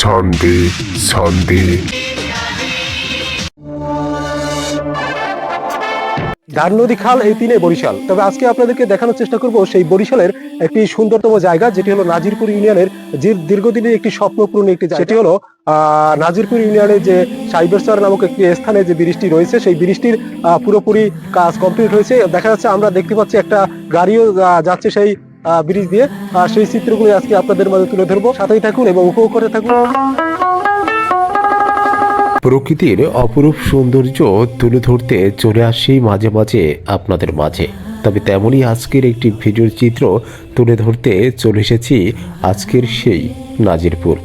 ছন্দে ছন্দে ধার নদী খাল এই তিনে বরিশাল। তবে আজকে আপনাদেরকে দেখানোর চেষ্টা করব সেই বরিশালের একটি সুন্দরতম জায়গা যেটি হলো নাজিরপুর ইউনিয়নের যে দীর্ঘদিনের একটি স্বপ্নপূর্ণ একটি জায়গা। সেটি হলো আহ, নাজিরপুর ইউনিয়নের যে সাইবেরসর নামক একটি স্থানে যে ব্রিজটি রয়েছে সেই ব্রিজটির আহ, পুরোপুরি কাজ কমপ্লিট হয়েছে। দেখা যাচ্ছে আমরা দেখতে পাচ্ছি একটা গাড়িও আহ, যাচ্ছে সেই ব্রিজ দিয়ে। আর সেই চিত্রগুলো আজকে আপনাদের মাঝে তুলে ধরবো। সাথেই থাকুন এবং উপভোগ করে থাকুন। প্রকৃতির অপরূপ সৌন্দর্য তুলে ধরতে চলে আসি মাঝে মাঝে আপনাদের মাঝে। তবে তেমনই আজকের একটি ভিডিওর চিত্র তুলে ধরতে চলে এসেছি আজকের সেই নাজিরপুর।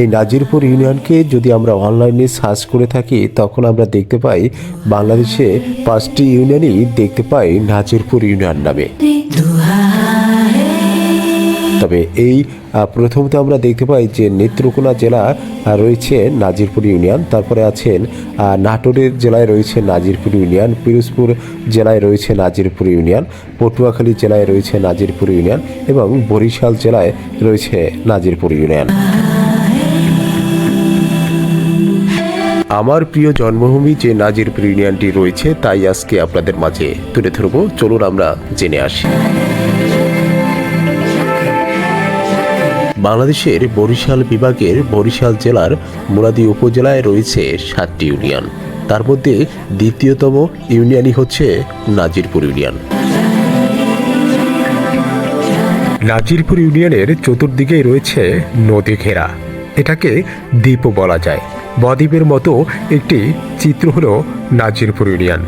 এই নাজিরপুর ইউনিয়নকে যদি আমরা অনলাইনে সার্চ করে থাকি, তখন আমরা দেখতে পাই বাংলাদেশে পাঁচটি ইউনিয়নই দেখতে পাই নাজিরপুর ইউনিয়ন নামে। তবে এই প্রথমত আমরা দেখতে পাই যে নেত্রকোনা জেলা রয়েছে নাজিরপুর ইউনিয়ন, তারপরে আছেন নাটোরের জেলায় রয়েছে নাজিরপুর ইউনিয়ন, পিরোজপুর জেলায় রয়েছে নাজিরপুর ইউনিয়ন, পটুয়াখালী জেলায় রয়েছে নাজিরপুর ইউনিয়ন এবং বরিশাল জেলায় রয়েছে নাজিরপুর ইউনিয়ন। আমার প্রিয় জন্মভূমি যে নাজিরপুর ইউনিয়নটি রয়েছে, তাই আজকে আপনাদের মাঝে তুলে ধরব। চলুন আমরা জেনে আসি। বাংলাদেশের বরিশাল বিভাগের বরিশাল জেলার মুরাদি উপজেলায় রয়েছে সাতটি ইউনিয়ন। তার মধ্যে দ্বিতীয়তম ইউনিয়নই হচ্ছে নাজিরপুর ইউনিয়ন। নাজিরপুর ইউনিয়নের চতুর্দিকেই রয়েছে নদী ঘেরা এটাকে দ্বীপও বলা যায়। বদ্বীপের মতো একটি চিত্র হলো নাজিরপুর ইউনিয়ন।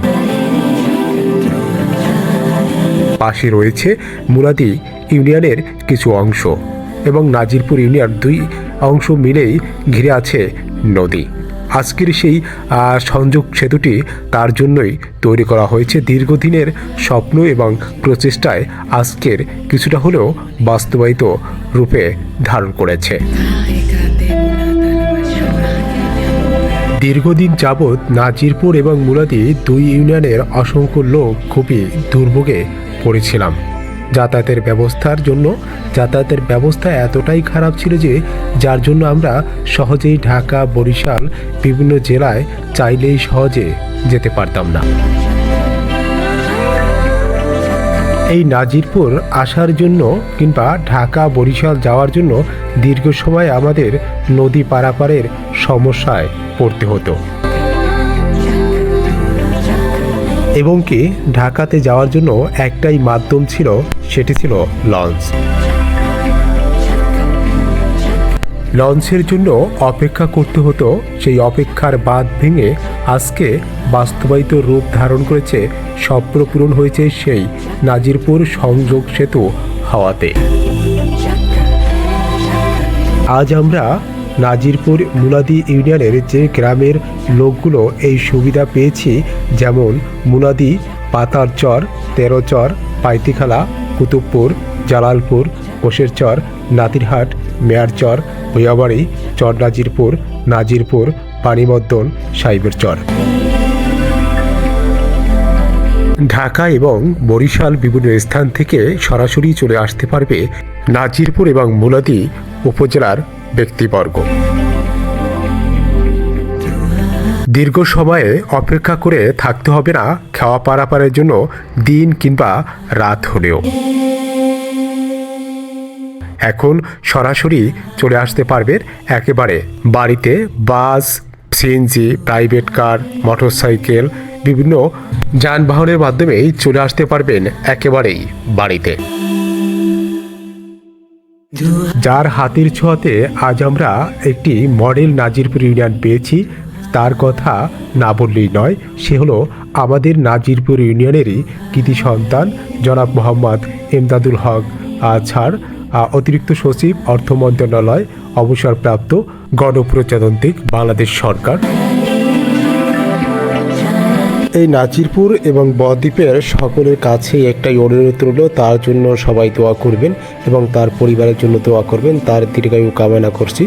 পাশে রয়েছে মুরাদি ইউনিয়নের কিছু অংশ এবং নাজিরপুর ইউনিয়ন দুই অংশ মিলেই ঘিরে আছে নদী। আজকের সেই সংযোগ সেতুটি তার জন্যই তৈরি করা হয়েছে। দীর্ঘদিনের স্বপ্ন এবং প্রচেষ্টায় আজকের কিছুটা হলেও বাস্তবায়িত রূপে ধারণ করেছে। দীর্ঘদিন যাবৎ নাজিরপুর এবং মুরাদি দুই ইউনিয়নের অসংখ্য লোক খুবই দুর্ভোগে পড়েছিলাম। যাতায়াতের ব্যবস্থার জন্য, যাতায়াতের ব্যবস্থা এতটাই খারাপ ছিল যে, যার জন্য আমরা সহজেই ঢাকা, বরিশাল, বিভিন্ন জেলায় চাইলেই সহজে যেতে পারতাম না। এই নাজিরপুর আসার জন্য কিংবা ঢাকা বরিশাল যাওয়ার জন্য দীর্ঘ সময় আমাদের নদী পারাপারের সমস্যায় পড়তে হতো। এবং কি ঢাকাতে যাওয়ার জন্য একটাই মাধ্যম ছিল, সেটি ছিল লঞ্চ। লঞ্চের জন্য অপেক্ষা করতে হতো, সেই অপেক্ষার বাদ ভেঙে আজকে বাস্তবায়িত রূপ ধারণ করেছে, স্বপ্ন পূরণ হয়েছে সেই নাজিরপুর সংযোগ সেতু হাওয়াতে। আজ আমরা নাজিরপুর মুলাদি ইউনিয়নের যে গ্রামের লোকগুলো এই সুবিধা পেয়েছি, যেমন মুলাদি, পাতারচর, তেরোচর, পাইতিখালা, কুতুবপুর, জালালপুর কোষেরচর নাতিরহাট, মেয়ারচর, ভৈয়াবাড়ি চর নাজিরপুর নাজিরপুর পানিমদ্দন সাইবের চর ঢাকা এবং বরিশাল বিভিন্ন স্থান থেকে সরাসরি চলে আসতে পারবে নাজিরপুর এবং মুলাদি উপজেলার ব্যক্তিবর্গ। দীর্ঘ সময়ে অপেক্ষা করে থাকতে হবে না, খাওয়া পারাপারের জন্য দিন কিংবা রাত হলেও। এখন সরাসরি চলে আসতে পারবেন একেবারে বাড়িতে, bus, CNG, private car, motorcycle, বিভিন্ন যানবাহনের মাধ্যমেই চলে আসতে পারবেন একেবারেই বাড়িতে। যার হাতির ছোঁয়াতে আজ আমরা একটি মডেল নাজিরপুর ইউনিয়ন পেয়েছি। তার কথা না বললেই নয়, সে হলো আমাদের নাজিরপুর ইউনিয়নেরই কৃতি সন্তান জনাব মোহাম্মদ এমদাদুল হক ছাড় অতিরিক্ত সচিব, অর্থ মন্ত্রণালয়, অবসরপ্রাপ্ত গণপ্রজাতান্ত্রিক বাংলাদেশ সরকার। এই নাজিরপুর এবং বদ্বীপের সকলের কাছেই একটাই অনুরোধ রইল, তার জন্য সবাই দোয়া করবেন এবং তার পরিবারের জন্য দোয়া করবেন, তার দীর্ঘায়ু কামনা করছি।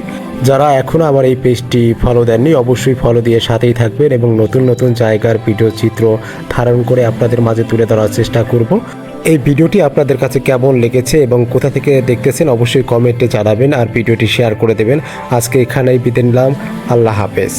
যারা এখনও আমার এই পেজটি ফলো দেননি, অবশ্যই ফলো দিয়ে সাথেই থাকবেন এবং নতুন নতুন জায়গার ভিডিও চিত্র ধারণ করে আপনাদের মাঝে তুলে ধরার চেষ্টা করব। এই ভিডিওটি আপনাদের কাছে কেমন লেগেছে এবং কোথা থেকে দেখতেছেন অবশ্যই কমেন্টে জানাবেন আর ভিডিওটি শেয়ার করে দেবেন। আজকে এখানেই বিদায় নিলাম, আল্লাহ হাফেজ।